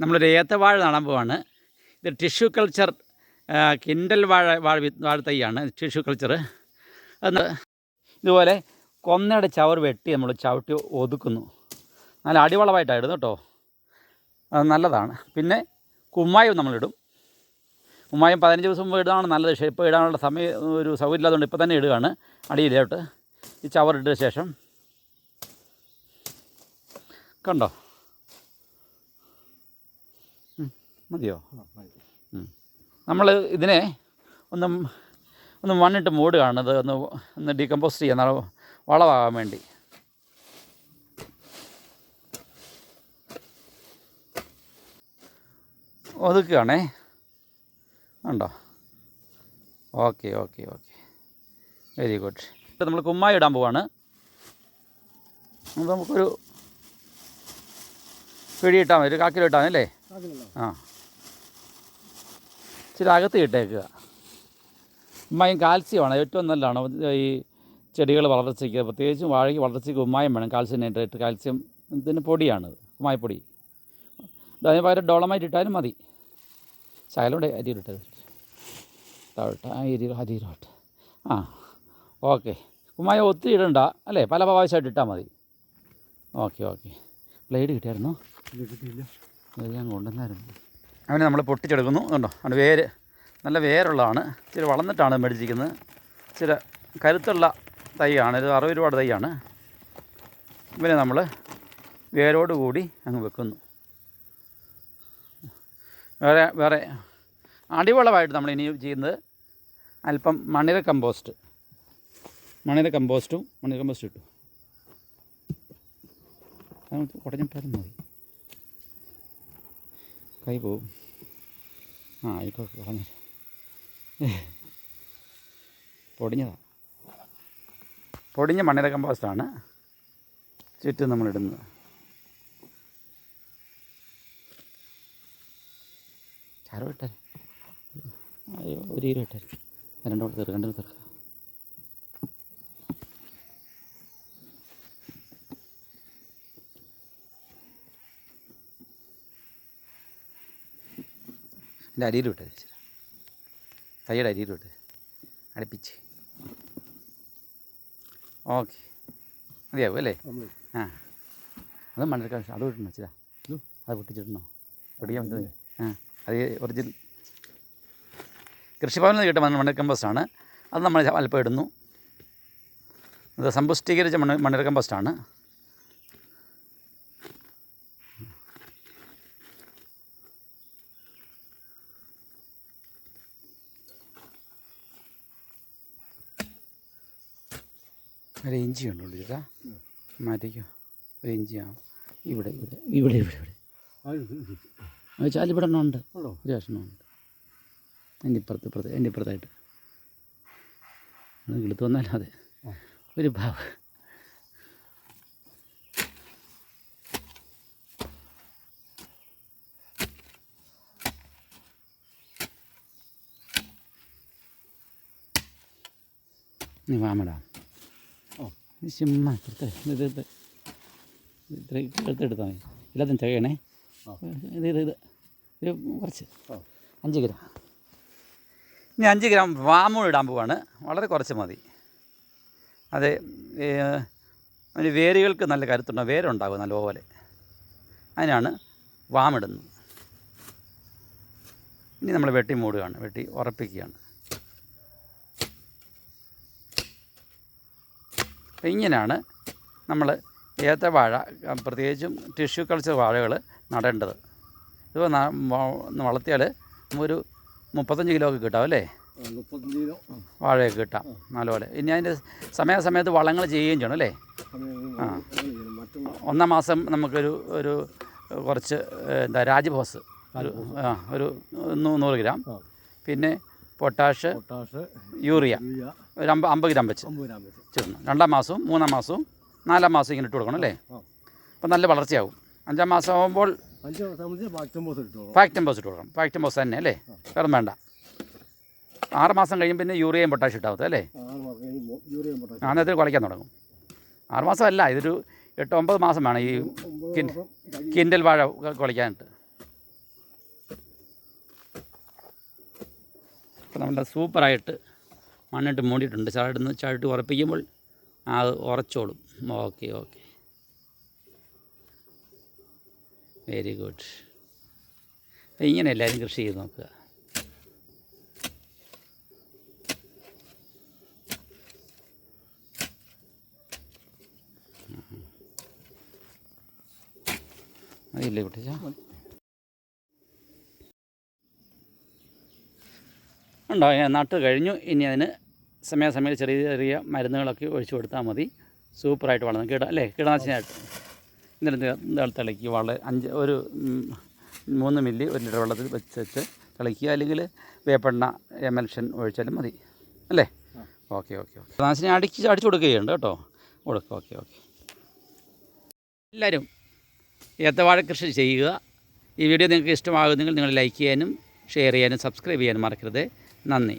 നമ്മളൊരു ഏത്തവാഴ നടാൻ പോവാണ്. ഇത് ടിഷ്യൂ കൾച്ചർ കിൻഡൽ വാഴ വാഴ വാഴ തൈയാണ് ടിഷ്യൂ കൾച്ചർ. അത് ഇതുപോലെ കൊന്നയുടെ ചവർ വെട്ടി നമ്മൾ ചവിട്ടി ഒതുക്കുന്നു. നല്ല അടിവളമായിട്ടായിരുന്നു കേട്ടോ. അത് നല്ലതാണ്. പിന്നെ കുമ്മായം നമ്മളിടും. കുമ്മായം പതിനഞ്ച് ദിവസം മുമ്പ് ഇടാണ് നല്ലത്. പക്ഷേ ഇപ്പോൾ ഇടാനുള്ള സമയം ഒരു സൗകര്യം ഇല്ലാത്തതുകൊണ്ട് ഇപ്പോൾ തന്നെ ഇടുകയാണ്. അടിയിലോട്ട് ഈ ചവർ ചവറിട്ട ശേഷം. കണ്ടോ? മതിയോ? നമ്മൾ ഇതിനെ ഒന്ന് ഒന്ന് മണ്ണിട്ട് മൂട് കാണുന്നത് ഒന്ന് ഒന്ന് ഡീകമ്പോസ്റ്റ് ചെയ്യാൻ വളമാകാൻ വേണ്ടി. ഒതുക്കുകയാണേ. ഉണ്ടോ okay okay okay. Very good. ഇപ്പം നമ്മൾ കുമ്മായി ഇടാൻ പോവാണ്. അപ്പോൾ നമുക്കൊരു പിടിയിട്ടാൽ മതി. ഒരു കാക്കിലോ ഇട്ടാൽ മതി അല്ലേ? ആ. ഇച്ചിരി അകത്ത് ഇട്ടേക്കുക. ഉമ്മായും കാൽസ്യമാണ്. ഏറ്റവും നല്ലതാണ്. ഈ ചെടികൾ വളർച്ചയ്ക്ക് പ്രത്യേകിച്ചും വാഴയ്ക്ക് വളർച്ചയ്ക്ക് ഉമ്മായം വേണം. കാൽസ്യം നൈട്രേറ്റ് കാൽസ്യം ഇതിന് പൊടിയാണത് ഉമ്മായപ്പൊടി അതിന് പകരം ഡോളമായിട്ട് ഇട്ടാലും മതി. ശകലോടെ അരിയിലിട്ടത് താഴോട്ട് ആ അരി അരിയിലോട്ട് ആ ഓക്കെ. ഉമ്മായ ഒത്തിരി ഇടണ്ട അല്ലേ? പല പ്രാവശ്യമായിട്ട് ഇട്ടാൽ മതി. Okay okay. ബ്ലേഡ് കിട്ടിയായിരുന്നോ? കിട്ടിയില്ല. ഞാൻ കൊണ്ടുവന്നായിരുന്നു. അവനെ നമ്മൾ പൊട്ടിച്ചെടുക്കുന്നു. കണ്ടോ? അവന്റെ വേര് നല്ല വേരുള്ളതാണ്. ഇച്ചിരി വളർന്നിട്ടാണ് മേടിച്ചിരിക്കുന്നത്. ഇച്ചിരി കരുത്തുള്ള തൈയാണ്. ഇത് അറുപത് രൂപയുടെ തൈയാണ്. ഇവനെ നമ്മൾ വേരോട് കൂടി അങ്ങ് വെക്കുന്നു. വേറെ വേറെ അടിവളമായിട്ട് നമ്മൾ ഇനി ചെയ്യുന്നത് അല്പം മണ്ണിര കമ്പോസ്റ്റ്. മണ്ണിര കമ്പോസ്റ്റും മണ്ണിര കമ്പോസ്റ്റും ഇട്ടു. കുടഞ്ഞിട്ടാലും മതി. കൈ പോവും. ആ ആയിക്കോട്ടെ കളഞ്ഞു പൊടിഞ്ഞതാ. പൊടിഞ്ഞ മണ്ണിര കമ്പോസ്റ്റാണ് ചുറ്റും നമ്മളിടുന്നത്. ചാറ് ഇട്ടാൽ അയ്യോ ഒരു ഇരുട്ടാൽ രണ്ടോട്ട് തീർക്കാം രണ്ടും തീർക്കാം. എന്റെ അരിയിൽ തൈയുടെ അരിയിൽ വിട്ട് അടുപ്പിച്ച്. ഓക്കെ. മതിയാവും അല്ലേ? ആ. അത് മണ്ണെടുക്കാൻ അത് വിട്ടണോ ഇച്ചിരി അത് പൊട്ടിച്ചിടണോ? പൊടിക്കാൻ പറ്റുന്നത് ആ. അത് ഒറിജിനൽ കൃഷിഭവനിൽ നിന്ന് കിട്ടിയ മണ്ണ് മണ്ണിര കമ്പോസ്റ്റാണ്. അത് നമ്മൾ അല്പം ഇടുന്നു. ഇത് സമ്പുഷ്ടീകരിച്ച മണ്ണ് മണ്ണിര കമ്പോസ്റ്റാണ്. ഒരു ഇഞ്ചി ഉണ്ടോ ചേട്ടാ? മാറ്റിക്കോ. ഒരു ഇഞ്ചിയാ ഇവിടെ ഇവിടെ ഇവിടെ ഇവിടെ. ഇവിടെ ചാലി ഇവിടെ. എണ്ണം ഉണ്ട്. ഒരു കഷ്ണമുണ്ട് എന്റെ ഇപ്പുറത്ത് ഇപ്പുറത്ത് എന്റെ ഇപ്പുറത്തായിട്ട്. എടുത്തു അതെ ഒരു ഭാവ് നീ വാമടാ ചുമ്മാ മതി. എല്ലാത്തിനും തികയണേ. ഇത് ഇത് ഇത്. കുറച്ച്. അഞ്ച് ഗ്രാം. ഇനി അഞ്ച് ഗ്രാം വാമൂൾ ഇടാൻ പോവാണ്. വളരെ കുറച്ച് മതി. അതെ അതിന് വേരുകൾക്ക് നല്ല കരുത്തുണ്ടോ വേരുണ്ടാകും നല്ലപോലെ അതിനാണ് വാമിടുന്നത് ഇനി നമ്മൾ വെട്ടി മൂടുകയാണ്. വെട്ടി ഉറപ്പിക്കുകയാണ്. ഇങ്ങനെയാണ് നമ്മൾ ഏത്തവാഴ വാഴ പ്രത്യേകിച്ചും ടിഷ്യൂ കൾച്ചർ വാഴകൾ നടേണ്ടത്. വ- വളർത്തിയാൽ ഒരു മുപ്പത്തഞ്ച് കിലോ ഒക്കെ കിട്ടാം അല്ലേ? മുപ്പത്തഞ്ച് കിലോ. വാഴയൊക്കെ കിട്ടാം നല്ലപോലെ. ഇനി അതിന്റെ സമയാസമയത്ത് വളങ്ങൾ ചെയ്യുകയും ചെയ്യണം അല്ലേ? ആ. ഒന്നാം മാസം നമുക്കൊരു ഒരു കുറച്ച് എന്താ രാജഭോസ് ഒരു ആ ഒരു നൂറ് ഗ്രാം. പിന്നെ പൊട്ടാഷ് പൊട്ടാഷ് യൂറിയ. ഒരു അമ്പ അമ്പത് ഗ്രാം വെച്ച്. ചേർന്നു. രണ്ടാം മാസവും മൂന്നാം മാസവും നാലാം മാസം ഇങ്ങനെ ഇട്ട് കൊടുക്കണം അല്ലേ. അപ്പം നല്ല വളർച്ചയാവും. അഞ്ചാം മാസം ആകുമ്പോൾ ഫാക്റ്റം ബോസ് ഇട്ട് കൊടുക്കണം. ഫാക്ടംബോസ് തന്നെ അല്ലേ? വേറെ വേണ്ട. ആറ് മാസം കഴിയുമ്പോൾ പിന്നെ യൂറിയയും പൊട്ടാഷ് ഇട്ടാവത്തെ അല്ലേ? ആറ് മാസം കഴിഞ്ഞ് യൂറിയ പൊട്ടാഷ് ആ നേരത്തിൽ കുലയ്ക്കാൻ തുടങ്ങും. ആറ് മാസം അല്ല ഇതൊരു എട്ട് ഒമ്പത് മാസം വേണം ഈ കഴിയും. കിൻഡൽ വാഴ ക- അപ്പോൾ നല്ല സൂപ്പറായിട്ട് മണ്ണിട്ട് മൂടിയിട്ടുണ്ട്. ചാടുന്ന ചാടിട്ട് ഉറപ്പിക്കുമ്പോൾ അത് ഉറച്ചോളും. Okay okay. വെരി ഗുഡ് അപ്പം ഇങ്ങനെ എല്ലാവരും കൃഷി ചെയ്ത് നോക്കുക. അതില്ലേ കുട്ടിച്ചാ? ഉണ്ടോ? നട്ട് കഴിഞ്ഞു. ഇനി അതിന് സമയാസമയം ചെറിയ ചെറിയ മരുന്നുകളൊക്കെ ഒഴിച്ചു കൊടുത്താൽ മതി. സൂപ്പറായിട്ട് വളർന്നു. കീട അല്ലേ? കീടനാശിനിയായിട്ട്. ഇന്നലെ തിളക്കി വളരെ അഞ്ച് ഒരു മൂന്ന് മില്ലി ഒരു ലിറ്റർ വെള്ളത്തിൽ വെച്ച് വെച്ച് തിളക്കുക അല്ലെങ്കിൽ വേപ്പെണ്ണ എമൽഷൻ ഒഴിച്ചാലും മതി. അല്ലേ? Okay okay okay. കീടനാശിനി അടിച്ച് അടിച്ചു കൊടുക്കുകയുണ്ട് കേട്ടോ. കൊടുക്കുക ഓക്കെ ഓക്കെ. എല്ലാവരും ഏത്തവാഴ കൃഷി ചെയ്യുക. ഈ വീഡിയോ നിങ്ങൾക്ക് ഇഷ്ടമാകുന്നെങ്കിൽ നിങ്ങൾ ലൈക്ക് ചെയ്യാനും ഷെയർ ചെയ്യാനും സബ്സ്ക്രൈബ് ചെയ്യാനും മറക്കരുത്. നന്ദി